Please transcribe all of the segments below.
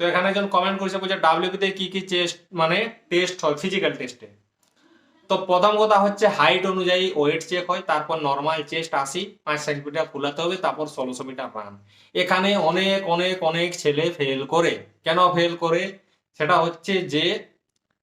তো এখানে একজন কমেন্ট করেছে, বলছে ডাব্লিউবিতে কি কি চেস্ট মানে টেস্ট হয় ফিজিক্যাল টেস্টে তো প্রথম কথা হচ্ছে হাইট অনুযায়ী ওয়েট চেক হয়, তারপর নর্মাল চেস্ট আশি, পাঁচ সেন্টিমিটার ফুলাতে হবে, তারপর ষোলোশো মিটার রান এখানে অনেক অনেক অনেক ছেলে ফেল করে। কেন ফেল করে? সেটা হচ্ছে যে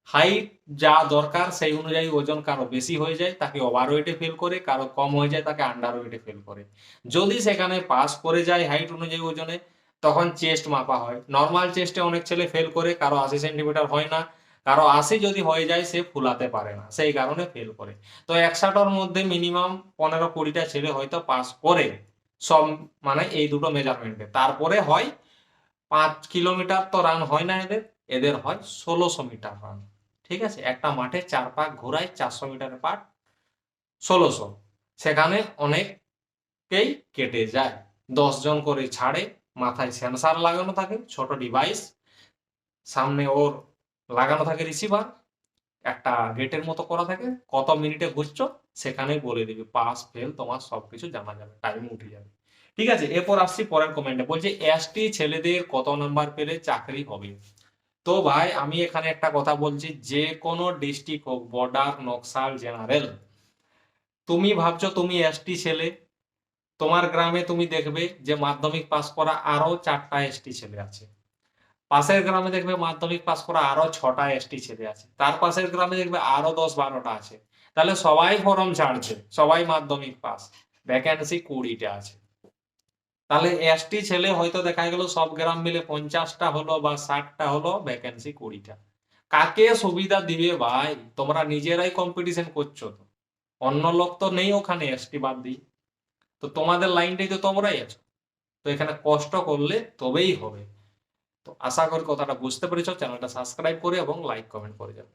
হাইট যা দরকার, সেই অনুযায়ী ওজন কারও বেশি হয়ে যায়, তাকে ওভার ওয়েটে ফেল করে, কারও কম হয়ে যায়, তাকে আন্ডার ওয়েটে ফেল করে। যদি সেখানে পাস করে যায় হাইট অনুযায়ী ওজনে তখন চেস্ট মাপা হয়। নর্মাল চেস্টে অনেক ছেলে ফেল করে, কারও আশি সেন্টিমিটার হয় না, কারও আশি যদি হয়ে যায়, সে ফুলাতে পারে না, সেই কারণে ফেল করে। তো একশোটার মধ্যে মিনিমাম পনেরো কুড়িটা ছেলে হয়তো পাস করে, সব মানে এই দুটো মেজারমেন্টে তারপরে হয়, পাঁচ কিলোমিটার তো রান হয় না এদের এদের হয় ষোলোশো মিটার রান ঠিক আছে? একটা মাঠে চার পাক ঘোরায় চারশো মিটারের পাট ষোলোশো। সেখানে অনেককেই কেটে যায়। দশ জন করে ছাড়ে মাথায় সেন্সার লাগানো থাকে, ছোট ডিভাইস সামনে ওর লাগানো থাকে রিসিভার একটা গেটের মতো করা থাকে, কত মিনিটে ঘুরছো সেখানেই বলে দিবে পাস ফেল তোমার সবকিছু জানা যাবে টাইম উঠে যাবে। ঠিক আছে, এরপর আসছি পরের কমেন্টে বলছে এসটি ছেলেদের কত নাম্বার পেলে চাকরি হবে? তো ভাই, আমি এখানে একটা কথা বলছি, যে কোনো ডিস্ট্রিক্ট হোক বর্ডার নকশাল জেনারেল তুমি ভাবছ তুমি এসটি ছেলে তোমার গ্রামে তুমি দেখবে যে মাধ্যমিক পাস করা আরও চারটা এসটি ছেলে আছে। পাশের গ্রামে দেখবে মাধ্যমিক পাস করা আরও ছটা এসটি ছেলে আছে। তার পাশের গ্রামে দেখবে আরও দশ বারোটা আছে। তাহলে সবাই ফর্ম ছাড়ছে, সবাই মাধ্যমিক পাস, ভ্যাকেন্সি কুড়িটা আছে। তাহলে এসটি ছেলে হয়তো দেখা গেল সব গ্রাম মিলে পঞ্চাশটা হলো বা ষাটটা হলো, ভ্যাকেন্সি কুড়িটা। কাকে সুবিধা দিবে ভাই? তোমরা নিজেরাই কম্পিটিশন করছ তো। অন্য লোক তো নেই ওখানে, এসটি বাদ দিই তো তোমাদের লাইনটাই তো তোমরাই আছো। তো এখানে কষ্ট করলে তবেই হবে। তো আশা করি কথাটা বুঝতে পেরেছ। চ্যানেলটা সাবস্ক্রাইব করে এবং লাইক, কমেন্ট করে যাবে।